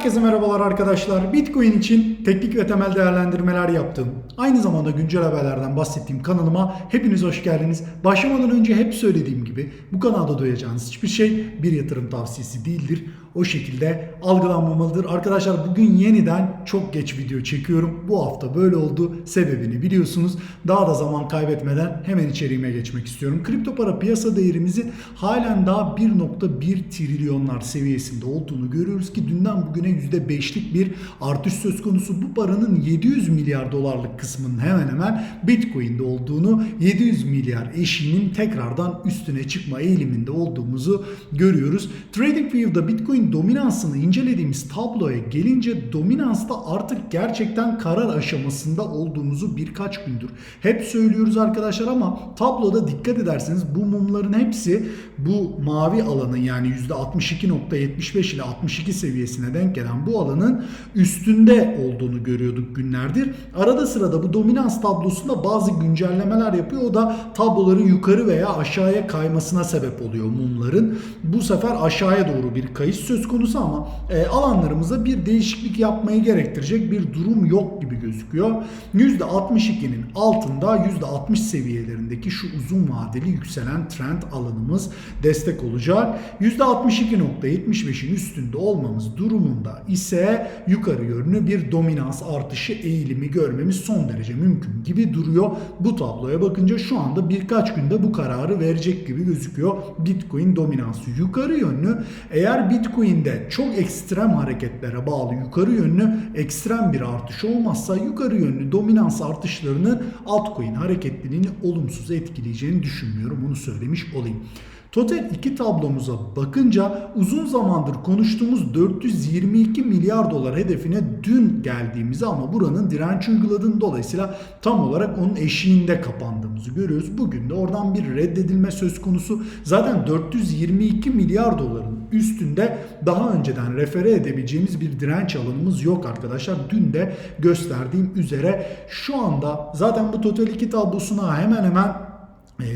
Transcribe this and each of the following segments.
Herkese merhabalar arkadaşlar. Bitcoin için teknik ve temel değerlendirmeler yaptığım, aynı zamanda güncel haberlerden bahsettiğim kanalıma hepiniz hoş geldiniz. Başlamadan önce hep söylediğim gibi bu kanalda duyacağınız hiçbir şey bir yatırım tavsiyesi değildir. O şekilde algılanmamalıdır. Arkadaşlar bugün yeniden çok geç video çekiyorum. Bu hafta böyle oldu. Sebebini biliyorsunuz. Daha da zaman kaybetmeden hemen içeriğime geçmek istiyorum. Kripto para piyasa değerimizin halen daha 1.1 trilyonlar seviyesinde olduğunu görüyoruz ki dünden bugüne %5'lik bir artış söz konusu. Bu paranın 700 milyar dolarlık kısmının hemen hemen Bitcoin'de olduğunu, 700 milyar eşiğinin tekrardan üstüne çıkma eğiliminde olduğumuzu görüyoruz. TradingView'da Bitcoin dominansını incelediğimiz tabloya gelince dominansta artık gerçekten karar aşamasında olduğumuzu birkaç gündür hep söylüyoruz arkadaşlar ama tabloda dikkat ederseniz bu mumların hepsi bu mavi alanın yani %62.75 ile 62 seviyesine denk gelen bu alanın üstünde olduğunu görüyorduk günlerdir. Arada sırada bu dominans tablosunda bazı güncellemeler yapıyor. O da tabloların yukarı veya aşağıya kaymasına sebep oluyor mumların. Bu sefer aşağıya doğru bir kayış söz konusu ama e, alanlarımıza bir değişiklik yapmayı gerektirecek bir durum yok gibi gözüküyor. %62'nin altında %60 seviyelerindeki şu uzun vadeli yükselen trend alanımız destek olacak. %62.75'in üstünde olmamız durumunda ise yukarı yönlü bir dominans artışı eğilimi görmemiz son derece mümkün gibi duruyor. Bu tabloya bakınca şu anda birkaç günde bu kararı verecek gibi gözüküyor. Bitcoin dominansı yukarı yönlü. Eğer Bitcoin'de çok ekstrem hareketlere bağlı yukarı yönlü ekstrem bir artış olmazsa yukarı yönlü dominans artışlarının altcoin hareketliliğini olumsuz etkileyeceğini düşünmüyorum. Bunu söylemiş olayım. Total 2 tablomuza bakınca uzun zamandır konuştuğumuz 422 milyar dolar hedefine dün geldiğimizi ama buranın direnç uyguladığını dolayısıyla tam olarak onun eşiğinde kapandığımızı görüyoruz. Bugün de oradan bir reddedilme söz konusu. Zaten 422 milyar doların üstünde daha önceden refere edebileceğimiz bir direnç alanımız yok arkadaşlar. Dün de gösterdiğim üzere şu anda zaten bu Total 2 tablosuna hemen hemen e,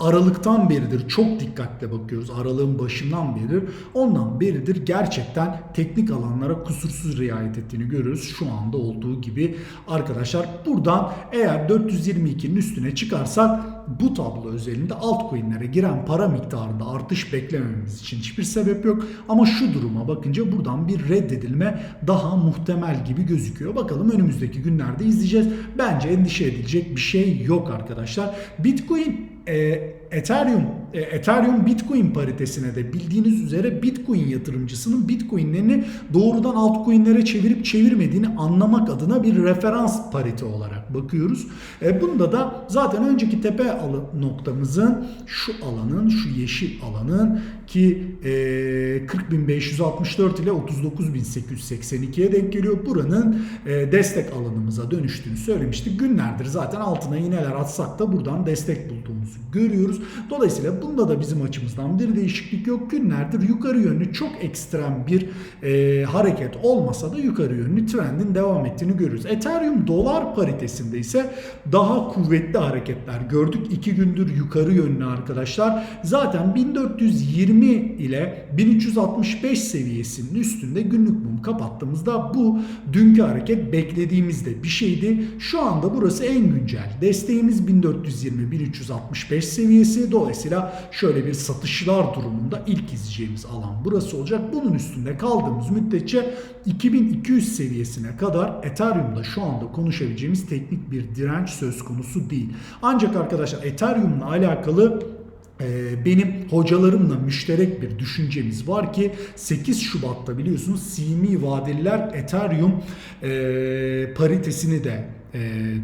Aralıktan beridir çok dikkatle bakıyoruz. Aralığın başından beridir. Ondan beridir gerçekten teknik alanlara kusursuz riayet ettiğini görüyoruz. Şu anda olduğu gibi arkadaşlar buradan eğer 422'nin üstüne çıkarsak bu tablo özelinde altcoin'lere giren para miktarında artış beklememiz için hiçbir sebep yok. Ama şu duruma bakınca buradan bir reddedilme daha muhtemel gibi gözüküyor. Bakalım önümüzdeki günlerde izleyeceğiz. Bence endişe edilecek bir şey yok arkadaşlar. Bitcoin e, Ethereum e, Ethereum Bitcoin paritesine de bildiğiniz üzere Bitcoin yatırımcısının Bitcoin'lerini doğrudan altcoin'lere çevirip çevirmediğini anlamak adına bir referans parite olarak bakıyoruz. E, bunda da zaten önceki tepe noktamızın şu alanın, şu yeşil alanın ki e, 40.564 ile 39.882'ye denk geliyor. Buranın e, destek alanımıza dönüştüğünü söylemiştik. Günlerdir zaten altına iğneler atsak da buradan destek bulduğumuzu görüyoruz. Dolayısıyla bunda da bizim açımızdan bir değişiklik yok. Günlerdir yukarı yönlü çok ekstrem bir e, hareket olmasa da yukarı yönlü trendin devam ettiğini görüyoruz. Ethereum dolar paritesinde ise daha kuvvetli hareketler gördük. İki gündür yukarı yönlü arkadaşlar. Zaten 1420 ile 1365 seviyesinin üstünde günlük mum kapattığımızda bu dünkü hareket beklediğimizde bir şeydi. Şu anda burası en güncel. Desteğimiz 1420-1365 seviyesi. Dolayısıyla şöyle bir satışlar durumunda ilk izleyeceğimiz alan burası olacak. Bunun üstünde kaldığımız müddetçe 2200 seviyesine kadar Ethereum'da şu anda konuşabileceğimiz teknik bir direnç söz konusu değil. Ancak arkadaşlar Ethereum'la alakalı ee, benim hocalarımla müşterek bir düşüncemiz var ki 8 Şubat'ta biliyorsunuz CME vadeliler Ethereum e, paritesini de e,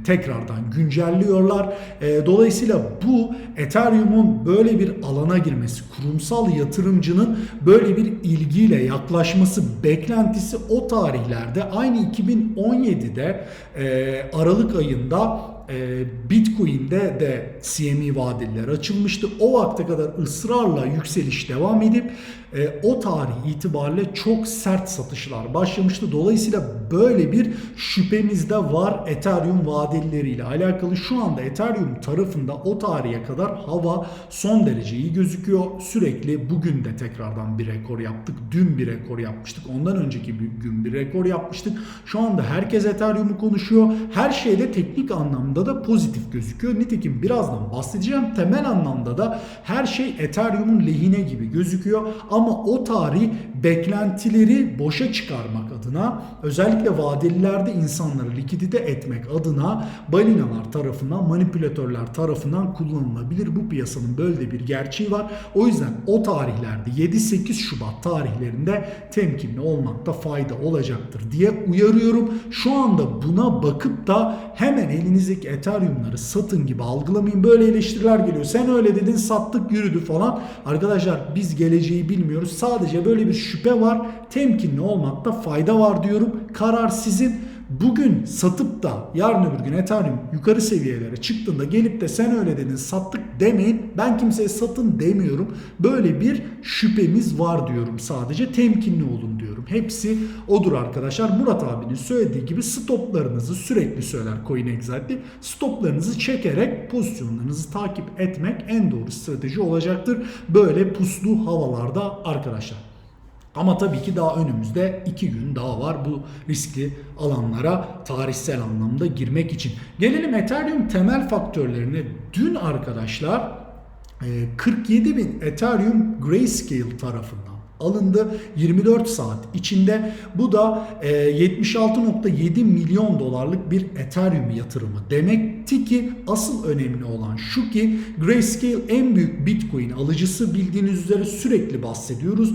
tekrardan güncelliyorlar. E, dolayısıyla bu Ethereum'un böyle bir alana girmesi, kurumsal yatırımcının böyle bir ilgiyle yaklaşması beklentisi o tarihlerde aynı 2017'de e, Aralık ayında e, Bitcoin'de de CME vadeliler açılmıştı. O vakte kadar ısrarla yükseliş devam edip e, o tarih itibariyle çok sert satışlar başlamıştı. Dolayısıyla böyle bir şüphemiz de var Ethereum vadelileriyle alakalı. Şu anda Ethereum tarafında o tarihe kadar hava son derece iyi gözüküyor. Sürekli bugün de tekrardan bir rekor yaptık. Dün bir rekor yapmıştık. Ondan önceki bir gün bir rekor yapmıştık. Şu anda herkes Ethereum'u konuşuyor. Her şeyde teknik anlamda da pozitif gözüküyor. Nitekim birazdan bahsedeceğim. Temel anlamda da her şey Ethereum'un lehine gibi gözüküyor. O tarih beklentileri boşa çıkarmak adına özellikle vadelilerde insanları likidite etmek adına balinalar tarafından manipülatörler tarafından kullanılabilir. Bu piyasanın böyle bir gerçeği var. O yüzden o tarihlerde 7-8 Şubat tarihlerinde temkinli olmakta fayda olacaktır diye uyarıyorum. Şu anda buna bakıp da hemen elinizdeki Ethereum'ları satın gibi algılamayın. Böyle eleştiriler geliyor. Sen öyle dedin sattık yürüdü falan. Arkadaşlar biz geleceği bilmiyoruz. Sadece böyle bir şüphe var. Temkinli olmakta fayda var diyorum. Karar sizin. Bugün satıp da yarın öbür gün Ethereum yukarı seviyelere çıktığında gelip de sen öyle dedin sattık demeyin. Ben kimseye satın demiyorum. Böyle bir şüphemiz var diyorum sadece. Temkinli olun diyorum. Hepsi odur arkadaşlar. Murat abinin söylediği gibi stoplarınızı sürekli söyler CoinExactly. Stoplarınızı çekerek pozisyonlarınızı takip etmek en doğru strateji olacaktır. Böyle puslu havalarda arkadaşlar. Ama tabii ki daha önümüzde iki gün daha var bu riskli alanlara tarihsel anlamda girmek için. Gelelim Ethereum temel faktörlerine. Dün arkadaşlar 47 bin Ethereum Grayscale tarafından alındı 24 saat içinde. Bu da 76.7 milyon dolarlık bir Ethereum yatırımı demekti ki asıl önemli olan şu ki Grayscale en büyük Bitcoin alıcısı bildiğiniz üzere sürekli bahsediyoruz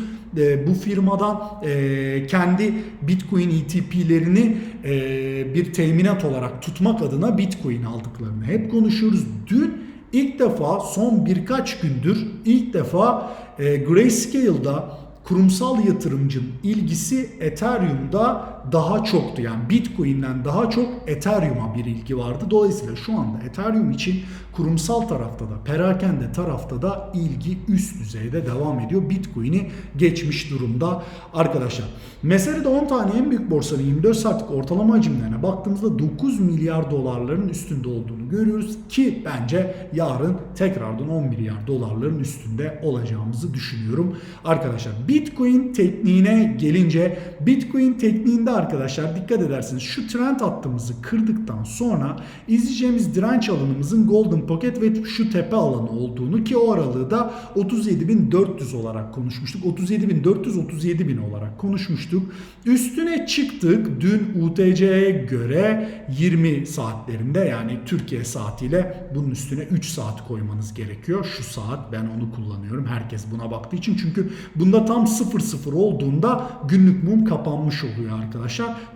bu firmadan e, kendi Bitcoin ETP'lerini e, bir teminat olarak tutmak adına Bitcoin aldıklarını hep konuşuyoruz. Dün ilk defa son birkaç gündür ilk defa e, Grayscale'da kurumsal yatırımcının ilgisi Ethereum'da daha çoktu. Yani Bitcoin'den daha çok Ethereum'a bir ilgi vardı. Dolayısıyla şu anda Ethereum için kurumsal tarafta da perakende tarafta da ilgi üst düzeyde devam ediyor. Bitcoin'i geçmiş durumda arkadaşlar. Meselede 10 tane en büyük borsanın 24 saatlik ortalama hacimlerine baktığımızda 9 milyar dolarların üstünde olduğunu görüyoruz ki bence yarın tekrardan 10 milyar dolarların üstünde olacağımızı düşünüyorum. Arkadaşlar Bitcoin tekniğine gelince Bitcoin tekniğinde arkadaşlar dikkat edersiniz şu trend hattımızı kırdıktan sonra izleyeceğimiz direnç alanımızın Golden Pocket ve şu tepe alanı olduğunu ki o aralığı da 37.400 olarak konuşmuştuk. 37.400 37.000 olarak konuşmuştuk. Üstüne çıktık dün UTC'ye göre 20 saatlerinde yani Türkiye saatiyle bunun üstüne 3 saat koymanız gerekiyor. Şu saat ben onu kullanıyorum. Herkes buna baktığı için çünkü bunda tam 0-0 olduğunda günlük mum kapanmış oluyor arkadaşlar.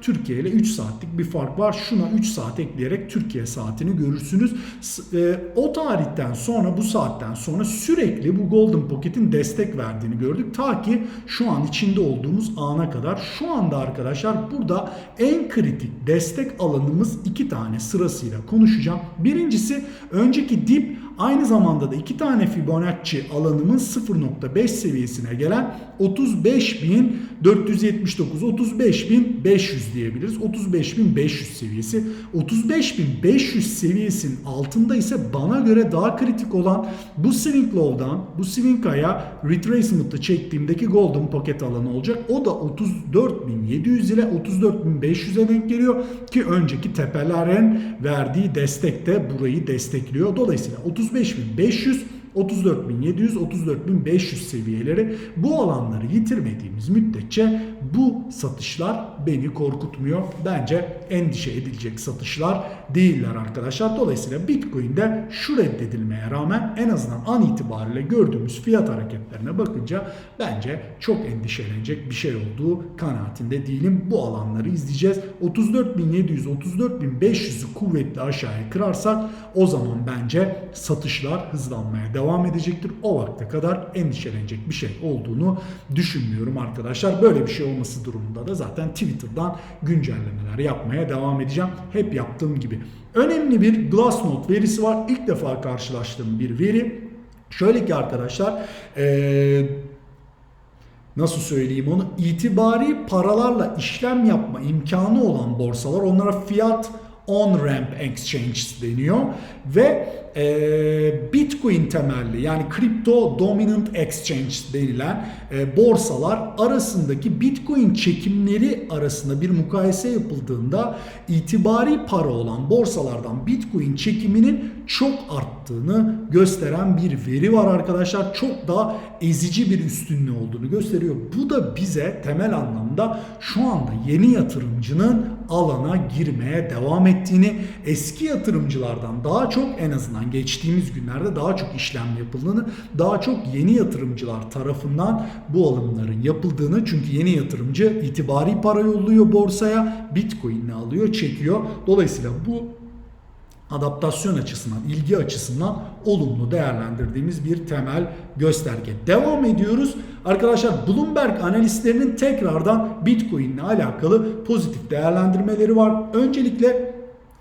Türkiye ile 3 saatlik bir fark var. Şuna 3 saat ekleyerek Türkiye saatini görürsünüz. E, o tarihten sonra bu saatten sonra sürekli bu Golden Pocket'in destek verdiğini gördük. Ta ki şu an içinde olduğumuz ana kadar. Şu anda arkadaşlar burada en kritik destek alanımız iki tane sırasıyla konuşacağım. Birincisi önceki dip Aynı zamanda da iki tane Fibonacci alanımın 0.5 seviyesine gelen 35.479 35.500 diyebiliriz. 35.500 seviyesi. 35.500 seviyesinin altında ise bana göre daha kritik olan bu swing low'dan bu swing aya retracement'ı çektiğimdeki golden pocket alanı olacak. O da 34.700 ile 34.500'e denk geliyor ki önceki tepelerin verdiği destek de burayı destekliyor. Dolayısıyla 30 35.500 34.700 34.500 seviyeleri bu alanları yitirmediğimiz müddetçe bu satışlar beni korkutmuyor. Bence endişe edilecek satışlar değiller arkadaşlar. Dolayısıyla Bitcoin'de şu reddedilmeye rağmen en azından an itibariyle gördüğümüz fiyat hareketlerine bakınca bence çok endişelenecek bir şey olduğu kanaatinde değilim. Bu alanları izleyeceğiz. 34.700 34.500'ü kuvvetli aşağıya kırarsak o zaman bence satışlar hızlanmaya devam edecektir. O vakte kadar endişelenecek bir şey olduğunu düşünmüyorum arkadaşlar. Böyle bir şey olması durumunda da zaten Twitter'dan güncellemeler yapmaya devam edeceğim. Hep yaptığım gibi. Önemli bir Glassnode verisi var. İlk defa karşılaştığım bir veri. Şöyle ki arkadaşlar ee, nasıl söyleyeyim onu itibari paralarla işlem yapma imkanı olan borsalar onlara fiyat on-ramp exchange deniyor ve e, Bitcoin temelli yani Crypto Dominant Exchange denilen e, borsalar arasındaki Bitcoin çekimleri arasında bir mukayese yapıldığında itibari para olan borsalardan Bitcoin çekiminin çok arttığını gösteren bir veri var arkadaşlar. Çok daha ezici bir üstünlüğü olduğunu gösteriyor. Bu da bize temel anlamda şu anda yeni yatırımcının alana girmeye devam ettiğini, eski yatırımcılardan daha çok en azından geçtiğimiz günlerde daha çok işlem yapıldığını, daha çok yeni yatırımcılar tarafından bu alımların yapıldığını çünkü yeni yatırımcı itibari para yolluyor borsaya, Bitcoin'le alıyor, çekiyor. Dolayısıyla bu adaptasyon açısından, ilgi açısından olumlu değerlendirdiğimiz bir temel gösterge. Devam ediyoruz. Arkadaşlar Bloomberg analistlerinin tekrardan Bitcoin ile alakalı pozitif değerlendirmeleri var. Öncelikle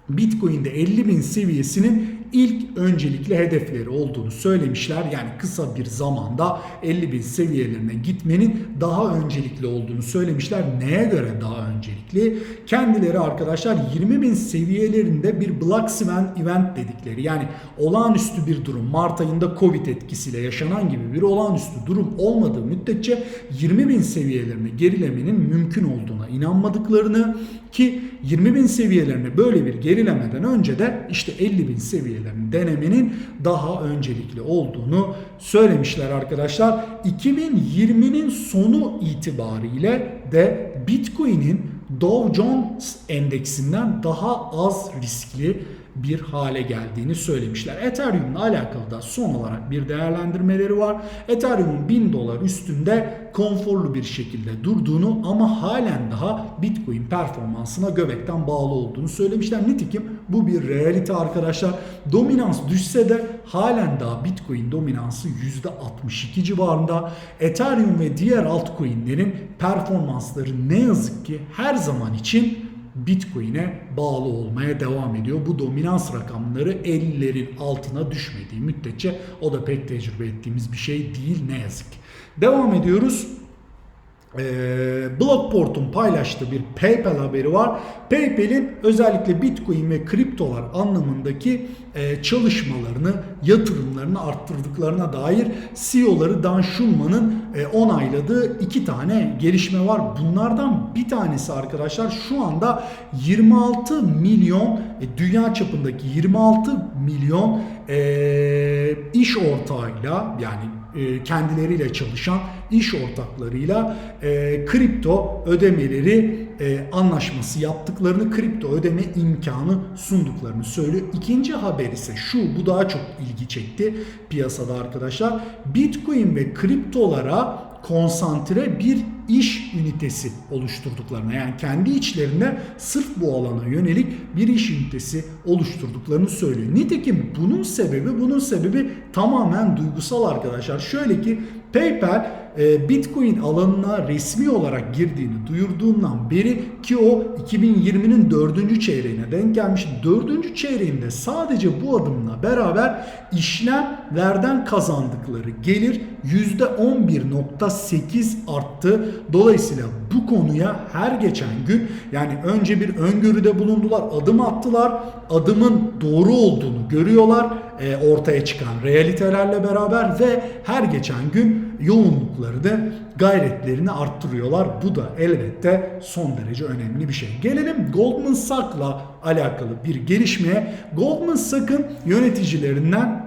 Bitcoin'de 50 bin seviyesinin ilk öncelikli hedefleri olduğunu söylemişler. Yani kısa bir zamanda 50 bin seviyelerine gitmenin daha öncelikli olduğunu söylemişler. Neye göre daha öncelikli? Kendileri arkadaşlar 20 bin seviyelerinde bir Black Swan event dedikleri yani olağanüstü bir durum Mart ayında Covid etkisiyle yaşanan gibi bir olağanüstü durum olmadığı müddetçe 20 bin seviyelerine gerilemenin mümkün olduğuna inanmadıklarını ki 20 bin seviyelerine böyle bir gerilemeden önce de işte 50 bin seviyelerini denemenin daha öncelikli olduğunu söylemişler arkadaşlar. 2020'nin sonu itibariyle de Bitcoin'in Dow Jones endeksinden daha az riskli bir hale geldiğini söylemişler. Ethereum'la alakalı da son olarak bir değerlendirmeleri var. Ethereum'un 1000 dolar üstünde konforlu bir şekilde durduğunu ama halen daha Bitcoin performansına göbekten bağlı olduğunu söylemişler. Nitekim bu bir realite arkadaşlar. Dominans düşse de halen daha Bitcoin dominansı %62 civarında. Ethereum ve diğer altcoin'lerin performansları ne yazık ki her zaman için Bitcoin'e bağlı olmaya devam ediyor. Bu dominans rakamları 50'lerin altına düşmediği müddetçe o da pek tecrübe ettiğimiz bir şey değil ne yazık. Devam ediyoruz. Ee, Blockport'un paylaştığı bir PayPal haberi var. PayPal'in özellikle Bitcoin ve kriptolar anlamındaki e, çalışmalarını, yatırımlarını arttırdıklarına dair CEO'ları Dan Schulman'ın e, onayladığı iki tane gelişme var. Bunlardan bir tanesi arkadaşlar şu anda 26 milyon e, dünya çapındaki 26 milyon e, iş ortağıyla yani e, kendileriyle çalışan iş ortaklarıyla e, kripto ödemeleri e, anlaşması yaptıklarını, kripto ödeme imkanı sunduklarını söylüyor. İkinci haber ise şu, bu daha çok ilgi çekti piyasada arkadaşlar. Bitcoin ve kriptolara konsantre bir iş ünitesi oluşturduklarına yani kendi içlerinde sırf bu alana yönelik bir iş ünitesi oluşturduklarını söylüyor. Nitekim bunun sebebi bunun sebebi tamamen duygusal arkadaşlar. Şöyle ki PayPal e, Bitcoin alanına resmi olarak girdiğini duyurduğundan beri ki o 2020'nin dördüncü çeyreğine denk gelmiş. Dördüncü çeyreğinde sadece bu adımla beraber işlemlerden kazandıkları gelir %11.8 arttı. Dolayısıyla bu konuya her geçen gün yani önce bir öngörüde bulundular, adım attılar. Adımın doğru olduğunu görüyorlar e, ortaya çıkan realitelerle beraber ve her geçen gün yoğunlukları da gayretlerini arttırıyorlar. Bu da elbette son derece önemli bir şey. Gelelim Goldman Sachs'la alakalı bir gelişmeye. Goldman Sachs'ın yöneticilerinden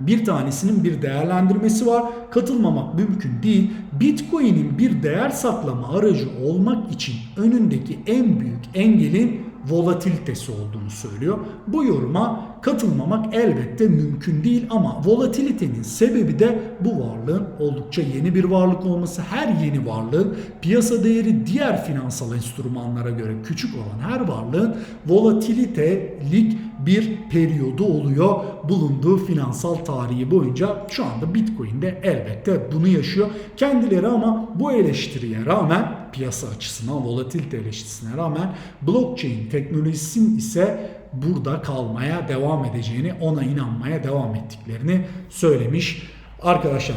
bir tanesinin bir değerlendirmesi var. Katılmamak mümkün değil. Bitcoin'in bir değer saklama aracı olmak için önündeki en büyük engelin volatilitesi olduğunu söylüyor. Bu yoruma katılmamak elbette mümkün değil ama volatilitenin sebebi de bu varlığın oldukça yeni bir varlık olması. Her yeni varlığın piyasa değeri diğer finansal enstrümanlara göre küçük olan her varlığın volatilitelik bir periyodu oluyor bulunduğu finansal tarihi boyunca şu anda Bitcoin'de elbette bunu yaşıyor. Kendileri ama bu eleştiriye rağmen piyasa açısından volatilite eleştirisine rağmen blockchain teknolojisinin ise burada kalmaya devam edeceğini, ona inanmaya devam ettiklerini söylemiş. Arkadaşlar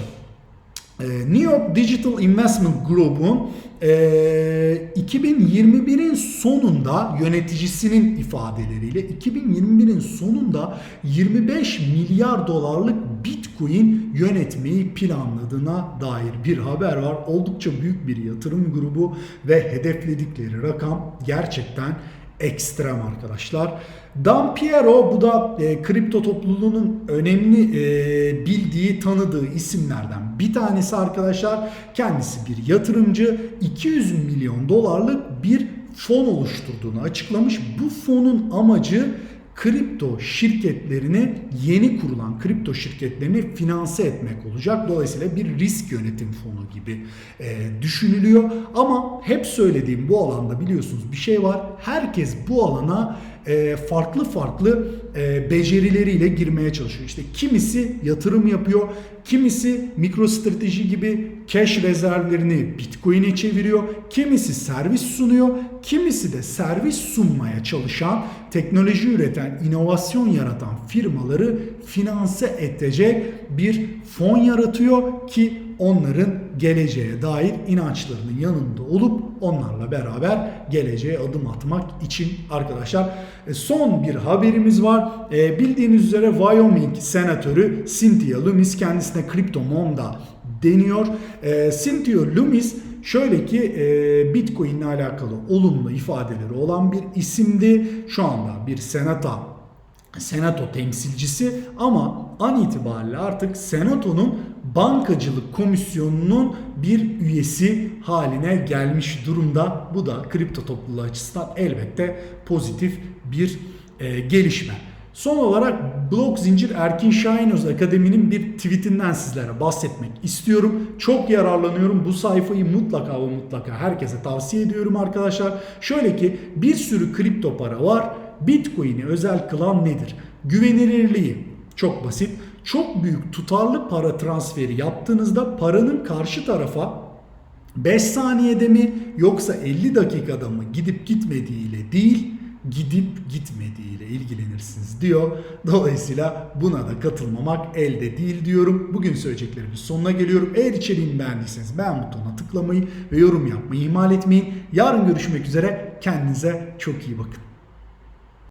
e, New York Digital Investment Group'un e, 2021'in sonunda yöneticisinin ifadeleriyle 2021'in sonunda 25 milyar dolarlık Bitcoin yönetmeyi planladığına dair bir haber var. Oldukça büyük bir yatırım grubu ve hedefledikleri rakam gerçekten ekstrem arkadaşlar. Dan Piero bu da e, kripto topluluğunun önemli e, bildiği, tanıdığı isimlerden bir tanesi arkadaşlar. Kendisi bir yatırımcı. 200 milyon dolarlık bir fon oluşturduğunu açıklamış. Bu fonun amacı kripto şirketlerini yeni kurulan kripto şirketlerini finanse etmek olacak. Dolayısıyla bir risk yönetim fonu gibi e, düşünülüyor. Ama hep söylediğim bu alanda biliyorsunuz bir şey var. Herkes bu alana e, farklı farklı e, becerileriyle girmeye çalışıyor. İşte kimisi yatırım yapıyor, kimisi MicroStrateji gibi cash rezervlerini Bitcoin'e çeviriyor, kimisi servis sunuyor, kimisi de servis sunmaya çalışan, teknoloji üreten, inovasyon yaratan firmaları finanse edecek bir fon yaratıyor ki onların geleceğe dair inançlarının yanında olup onlarla beraber geleceğe adım atmak için arkadaşlar. E, son bir haberimiz var. E, bildiğiniz üzere Wyoming senatörü Cynthia Lummis kendisine Crypto Monda deniyor. E, Cynthia Lummis Şöyle ki e, Bitcoin ile alakalı olumlu ifadeleri olan bir isimdi. Şu anda bir senata senato temsilcisi ama an itibariyle artık senatonun bankacılık komisyonunun bir üyesi haline gelmiş durumda. Bu da kripto topluluğu açısından elbette pozitif bir e, gelişme. Son olarak Blok Zincir Erkin Şahinöz Akademi'nin bir tweetinden sizlere bahsetmek istiyorum. Çok yararlanıyorum. Bu sayfayı mutlaka ve mutlaka herkese tavsiye ediyorum arkadaşlar. Şöyle ki bir sürü kripto para var. Bitcoin'i özel kılan nedir? Güvenilirliği. Çok basit. Çok büyük tutarlı para transferi yaptığınızda paranın karşı tarafa 5 saniyede mi yoksa 50 dakikada mı gidip gitmediğiyle değil gidip gitmediğiyle ilgilenirsiniz diyor. Dolayısıyla buna da katılmamak elde değil diyorum. Bugün söyleyeceklerimin sonuna geliyorum. Eğer içeriğimi beğendiyseniz beğen butonuna tıklamayı ve yorum yapmayı ihmal etmeyin. Yarın görüşmek üzere. Kendinize çok iyi bakın.